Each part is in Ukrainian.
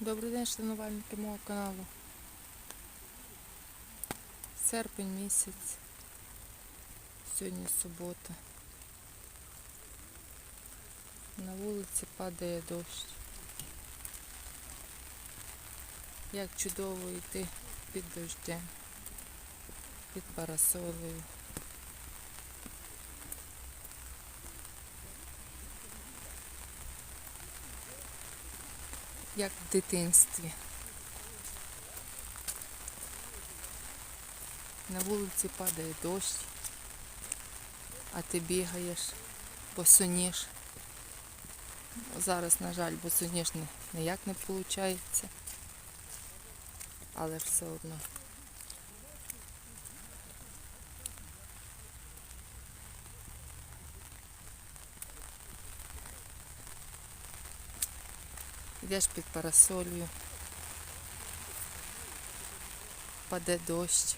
Добрий день, шанувальники мого каналу. Серпень місяць. Сьогодні субота. На вулиці падає дощ. Як чудово йти під дощем, під парасолею. Як в дитинстві. На вулиці падає дощ, а ти бігаєш, босоніж. Зараз, на жаль, босоніж ні- ніяк не виходить, але все одно. Йдеш під парасолью, паде дощ.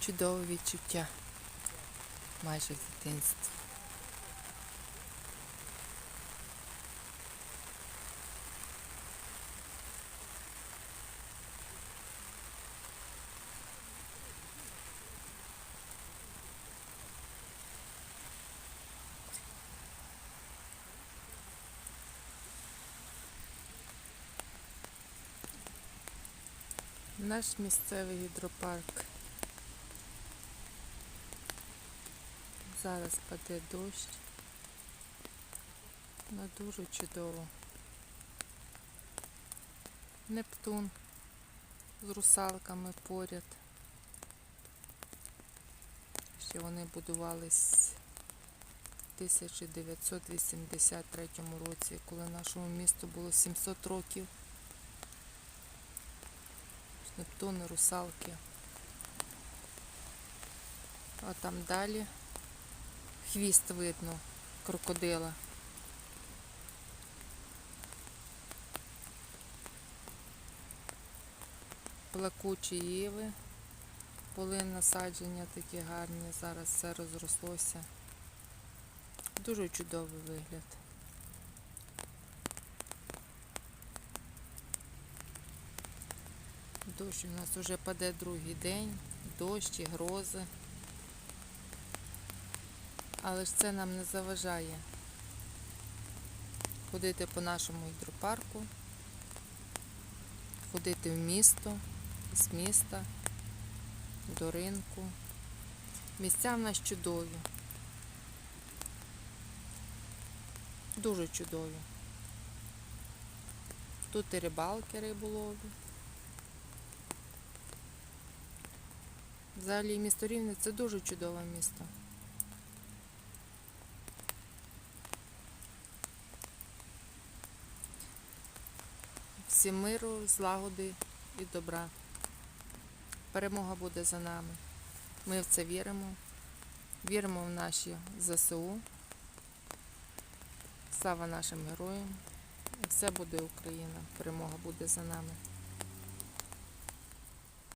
Чудове відчуття майже в дитинстві. Наш місцевий гідропарк. Зараз паде дощ. Ну дуже чудово. Нептун з русалками поряд. Ще вони будувались в 1983 році, коли нашому місту було 700 років. Нептуни, русалки. А там далі хвіст видно крокодила. Плакучі іви, були насадження такі гарні, зараз все розрослося. Дуже чудовий вигляд. Дощ у нас вже паде другий день, дощ і грози. Але ж це нам не заважає ходити по нашому гідропарку, ходити в місто, з міста до ринку. Місця в нас чудові. Дуже чудові. Тут і рибалки риболовлі. Взагалі місто Рівне це дуже чудове місто. Всім миру, злагоди і добра. Перемога буде за нами. Ми в це віримо. Віримо в наші ЗСУ. Слава нашим героям. І все буде Україна. Перемога буде за нами.